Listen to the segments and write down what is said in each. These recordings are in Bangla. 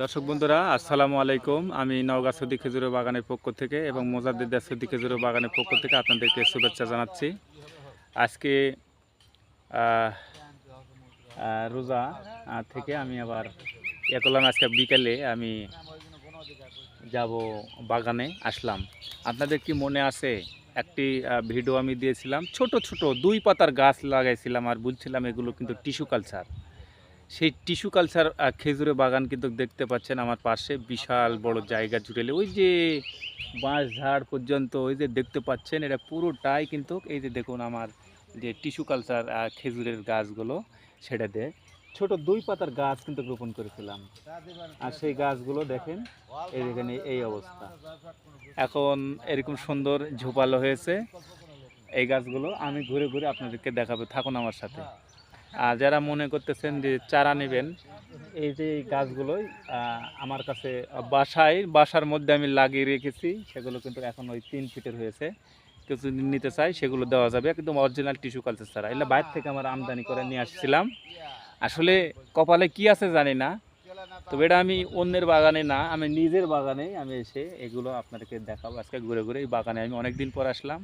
দর্শক বন্ধুরা, আসসালামু আলাইকুম। আমি নওগাঁ সদি খেজুরের বাগানের পক্ষ থেকে এবং মোজাদ্দিদা সদি খেজুরের বাগানের পক্ষ থেকে আপনাদেরকে শুভেচ্ছা জানাচ্ছি। আজকে রোজা থেকে আমি আবার ইয়ে করলাম, আজকে বিকেলে আমি যাব বাগানে আসলাম। আপনাদের কি মনে আছে? একটি ভিডিও আমি দিয়েছিলাম, ছোট ছোট দুই পাতার গাছ লাগাইছিলাম আর বলছিলাম এগুলো কিন্তু টিস্যু কালচার। সেই টিস্যু কালচার আহ, খেজুরের বাগান কিন্তু দেখতে পাচ্ছেন আমার পাশে। বিশাল বড় জায়গা জুড়েলে ওই যে বাঁশ ঝাড় পর্যন্ত ওই যে দেখতে পাচ্ছেন এটা পুরোটাই কিন্তু এই যে দেখুন আমার যে টিস্যু কালচার খেজুরের গাছগুলো সেটা দিয়ে ছোট দুই পাতার গাছ কিন্তু রোপণ করেছিলাম। আর সেই গাছগুলো দেখেন এই দেখেন এই অবস্থা। এখন এরকম সুন্দর ঝোপালো হয়েছে এই গাছগুলো। আমি ঘুরে ঘুরে আপনাদেরকে দেখাবো। থাকুন আমার সাথে। আর যারা মনে করতেছেন যে চারা নেবেন, এই যে গাছগুলোই আমার কাছে বাসায়, বাসার মধ্যে আমি লাগিয়ে রেখেছি, সেগুলো কিন্তু এখন ওই তিন ফিটের হয়েছে। যদি নিতে চাই, সেগুলো দেওয়া যাবে, একদম অরিজিনাল টিস্যু কালচার ছাড়া। এগুলো বাইরে থেকে আমার আমদানি করে নিয়ে আসছিলাম। আসলে কপালে কি আছে জানি না, তবে এটা আমি অন্যের বাগানে না, আমি নিজের বাগানে আমি এসে এগুলো আপনাদেরকে দেখাবো। আজকে ঘুরে ঘুরে এই বাগানে আমি অনেক দিন পর আসলাম।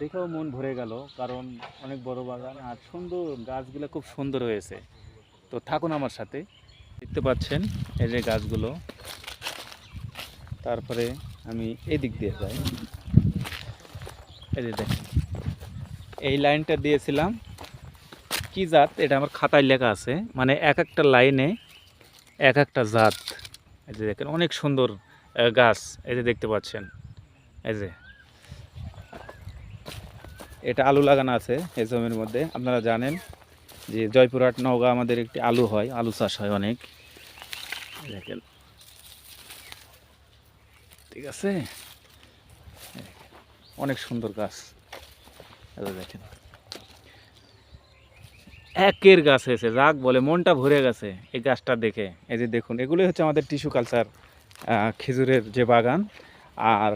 দেখেও মন ভরে গেল, কারণ অনেক বড় বাগান আর সুন্দর গাছগুলো খুব সুন্দর হয়েছে। তো থাকুন আমার সাথে। দেখতে পাচ্ছেন এই যে গাছগুলো। তারপরে আমি এদিক দিয়ে যাই। এই যে দেখেন, এই লাইনটা দিয়েছিলাম। কি জাত? এটা আমার খাতায় লেখা আছে। মানে এক একটা লাইনে এক একটা জাত। এই যে দেখেন, অনেক সুন্দর গাছ। এই যে দেখতে পাচ্ছেন। এই যে এটা আলু লাগানো আছে এই জমির মধ্যে। আপনারা জানেন যে জয়পুরহাট, নওগাঁ আমাদের একটি আলু হয়, আলু চাষ হয় অনেক। দেখেন। ঠিক আছে? অনেক সুন্দর গাছ। দেখেন। একের গাছ হয়েছে রাগ বলে, মনটা ভরে গেছে এই গাছটা দেখে। এই যে দেখুন, এগুলোই হচ্ছে আমাদের টিস্যু কালচার খেজুরের যে বাগান। আর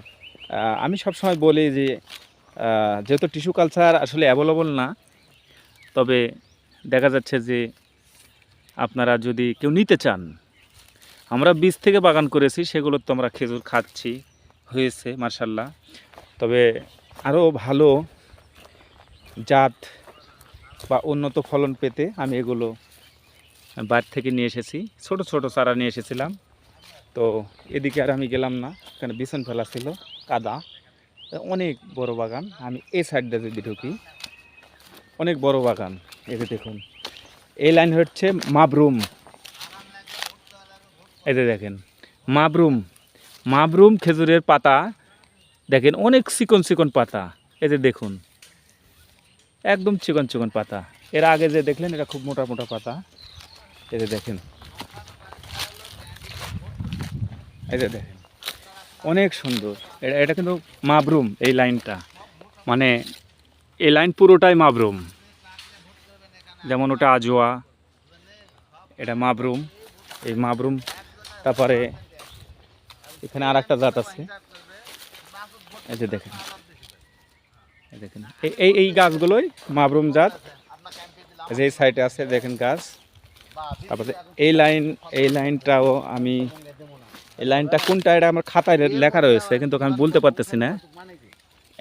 আমি সবসময় বলি যে যেহেতু টিস্যু কালচার আসলে অ্যাভেলেবল না, তবে দেখা যাচ্ছে যে আপনারা যদি কেউ নিতে চান, আমরা বীজ থেকে বাগান করেছি, সেগুলো তো আমরা খেজুর খাচ্ছি, হয়েছে মার্শাল্লাহ তবে আরও ভালো জাত বা উন্নত ফলন পেতে আমি এগুলো বাইরে থেকে নিয়ে এসেছি, ছোট ছোট চারা নিয়ে এসেছিলাম। তো এদিকে আর আমি গেলাম না, এখানে বিছন ফেলা ছিল, কাদা। অনেক বড় বাগান। আমি এই সাইডটা যদি ঢুকি, অনেক বড় বাগান। এই যে দেখুন, এই লাইন হচ্ছে মাবরুম। এই যে দেখেন, মাবরুম। মাবরুম খেজুরের পাতা, দেখেন অনেক চিকন চিকন পাতা। এই যে দেখুন, একদম চিকন চিকন পাতা। এর আগে যে দেখলেন, এটা খুব মোটা মোটা পাতা। এই যে দেখেন, এই যে দেখেন। অনেক সুন্দর। এটা এটা কিন্তু মাবরুম এই লাইনটা। মানে এই লাইন পুরোটাই মাবরুম। যেমন ওটা আজোয়া, এটা মাবরুম। এই মাবরুম, তারপরে এখানে আর একটা জাত আছে। এই যে দেখেন। দেখেন। এই- এই গাছগুলোই মাবরুম জাত। যে সাইডে আছে, দেখেন গাছ। তারপরে এই লাইন, এই লাইনটাও আমি এই লাইনটা কোনটা এটা আমার খাতায় লেখা রয়েছে, কিন্তু আমি বলতে পারতেছি না।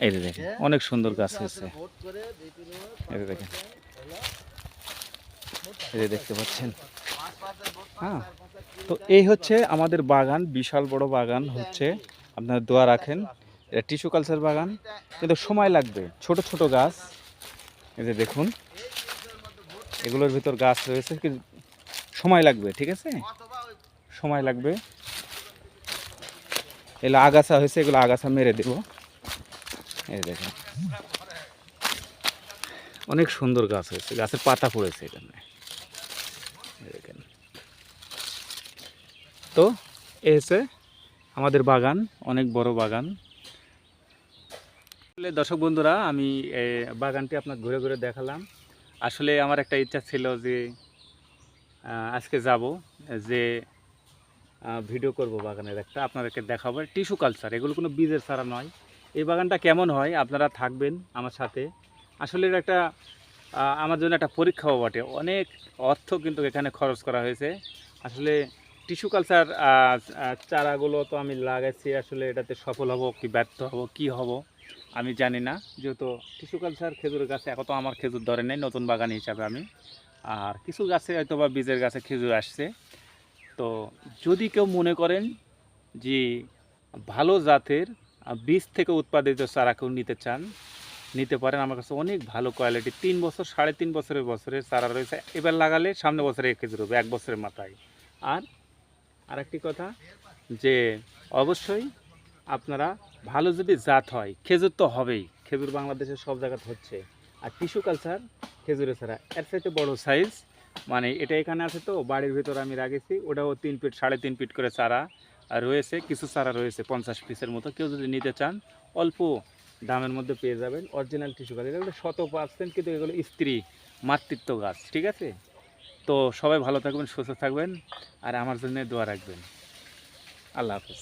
এই দেখেন, অনেক সুন্দর গাছ হয়েছে। দেখেন। দেখতে পাচ্ছেন। হ্যাঁ তো এই হচ্ছে আমাদের বাগান, বিশাল বড় বাগান হচ্ছে। আপনারা দোয়া রাখেন, এটা টিস্যু কালচার বাগান, কিন্তু সময় লাগবে। ছোট ছোট গাছ। এই যে দেখুন, এগুলোর ভিতর গাছ রয়েছে সময় লাগবে, ঠিক আছে? সময় লাগবে। এগুলো আগাছা হয়েছে, এগুলো আগাছা মেরে দেব। এই দেখেন। অনেক সুন্দর গাছ হয়েছে, গাছের পাতা পড়েছে এখানে। তো, এ হচ্ছে আমাদের বাগান, অনেক বড় বাগান। আসলে দর্শক বন্ধুরা, আমি বাগানটি আপনার ঘুরে ঘুরে দেখালাম। আসলে আমার একটা ইচ্ছা ছিল যে আজকে যাব, যে ভিডিও করব বাগানের একটা, আপনাদেরকে দেখাবো। টিস্যু কালচার, এগুলো কোনো বীজের ছাড়া নয়। এই বাগানটা কেমন হয় আপনারা থাকবেন আমার সাথে। আসলে এটা একটা আমার জন্য একটা পরীক্ষাও বটে। অনেক অর্থ কিন্তু এখানে খরচ করা হয়েছে। আসলে টিস্যু কালচার চারাগুলো তো আমি লাগাইছি, আসলে এটাতে সফল হব কি ব্যর্থ হব, কি হব, আমি জানি না। যেহেতু টিস্যু কালচার খেজুরের গাছে এখন তো আমার খেজুর ধরে নেই, নতুন বাগান হিসাবে আমি। আর কিছু গাছে হয়তো বা বীজের গাছে খেজুর আসছে। তো যদি কেউ মনে করেন যে ভালো জাতের বীজ থেকে উৎপাদিত চারা কেউ নিতে চান, নিতে পারেন। আমার কাছে অনেক ভালো কোয়ালিটি তিন বছর, সাড়ে তিন বছরের বছরের চারা রয়েছে। এবার লাগালে সামনে বছরে এক খেজুর হবে এক বছরের মাথায়। আর আরেকটি কথা যে অবশ্যই আপনারা ভালো যদি জাত হয়, খেজুর তো হবেই। খেজুর বাংলাদেশের সব জায়গাতে হচ্ছে। আর টিস্যু কালচার খেজুরের ছাড়া এর সাথে বড় সাইজ মানে এটা এখানে আছে তো, বাড়ির ভিতরে আমি রাখেছি। ওটাও তিন ফিট, সাড়ে তিন ফিট করে চারা আর রয়েছে, কিছু চারা রয়েছে, পঞ্চাশ পিসের মতো। কেউ যদি নিতে চান, অল্প দামের মধ্যে পেয়ে যাবেন। অরিজিনাল টিস্যু গাছ। এগুলো শত পার্সেন্ট কিন্তু এগুলো স্ত্রী মাতৃত্ব গাছ, ঠিক আছে? তো সবাই ভালো থাকবেন, সুস্থ থাকবেন আর আমার জন্য দোয়া রাখবেন। আল্লাহ হাফেজ।